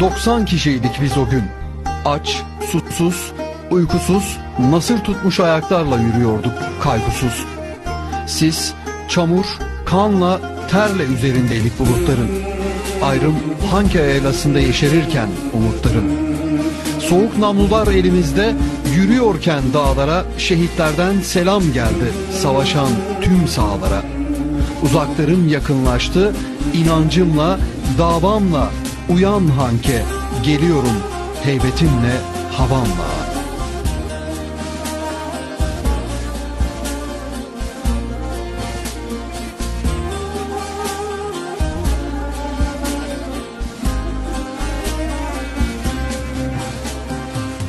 ...90 kişiydik biz o gün. Aç, susuz, uykusuz, nasır tutmuş ayaklarla yürüyorduk kaygısız. Sis, çamur, kanla, terle üzerindeydik bulutların. Ayrım hangi elasında yeşerirken umutların. Soğuk namlular elimizde, yürüyorken dağlara şehitlerden selam geldi savaşan tüm sahalara. Uzaklarım yakınlaştı, inancımla, davamla, uyan Hanke, geliyorum heybetimle, havamla.